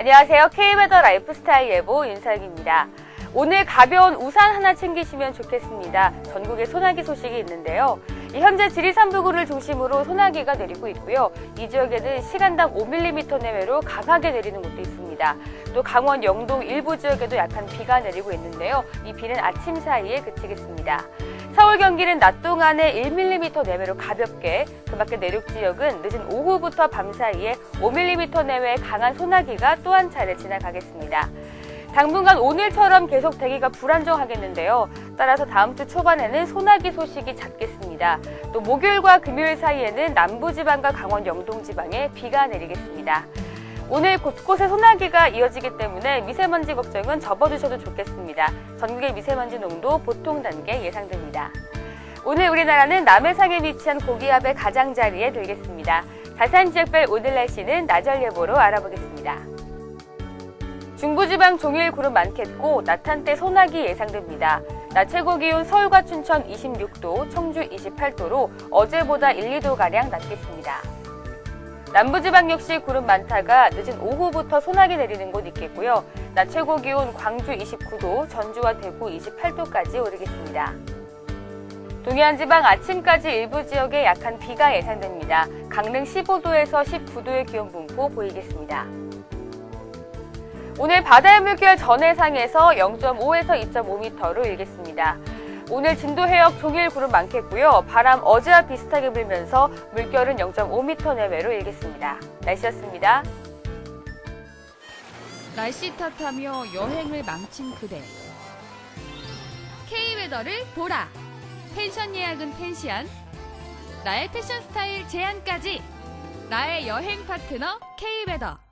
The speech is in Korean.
안녕하세요. K웨더 라이프스타일 예보 윤석입니다. 오늘 가벼운 우산 하나 챙기시면 좋겠습니다. 전국에 소나기 소식이 있는데요. 이 현재 지리산 부근을 중심으로 소나기가 내리고 있고요. 이 지역에는 시간당 5mm 내외로 강하게 내리는 곳도 있습니다. 또 강원 영동 일부 지역에도 약한 비가 내리고 있는데요. 이 비는 아침 사이에 그치겠습니다. 서울 경기는 낮 동안에 1mm 내외로 가볍게, 그 밖에 내륙 지역은 늦은 오후부터 밤 사이에 5mm 내외의 강한 소나기가 또 한 차례 지나가겠습니다. 당분간 오늘처럼 계속 대기가 불안정하겠는데요. 따라서 다음 주 초반에는 소나기 소식이 잦겠습니다. 또 목요일과 금요일 사이에는 남부지방과 강원 영동지방에 비가 내리겠습니다. 오늘 곳곳에 소나기가 이어지기 때문에 미세먼지 걱정은 접어두셔도 좋겠습니다. 전국의 미세먼지 농도 보통 단계 예상됩니다. 오늘 우리나라는 남해상에 위치한 고기압의 가장자리에 들겠습니다. 자세한 지역별 오늘 날씨는 나절 예보로 알아보겠습니다. 중부지방 종일 구름 많겠고 낮 한때 소나기 예상됩니다. 낮 최고 기온 서울과 춘천 26도, 청주 28도로 어제보다 1, 2도가량 낮겠습니다. 남부지방 역시 구름 많다가 늦은 오후부터 소나기 내리는 곳 있겠고요. 낮 최고 기온 광주 29도, 전주와 대구 28도까지 오르겠습니다. 동해안 지방 아침까지 일부 지역에 약한 비가 예상됩니다. 강릉 15도에서 19도의 기온 분포 보이겠습니다. 오늘 바다의 물결 전해상에서 0.5에서 2.5m로 일겠습니다. 오늘 진도 해역 종일 구름 많겠고요. 바람 어제와 비슷하게 불면서 물결은 0.5m 내외로 일겠습니다. 날씨였습니다. 날씨 탓하며 여행을 망친 그대. K웨더를 보라. 펜션 예약은 펜시안. 나의 패션 스타일 제안까지. 나의 여행 파트너 K웨더.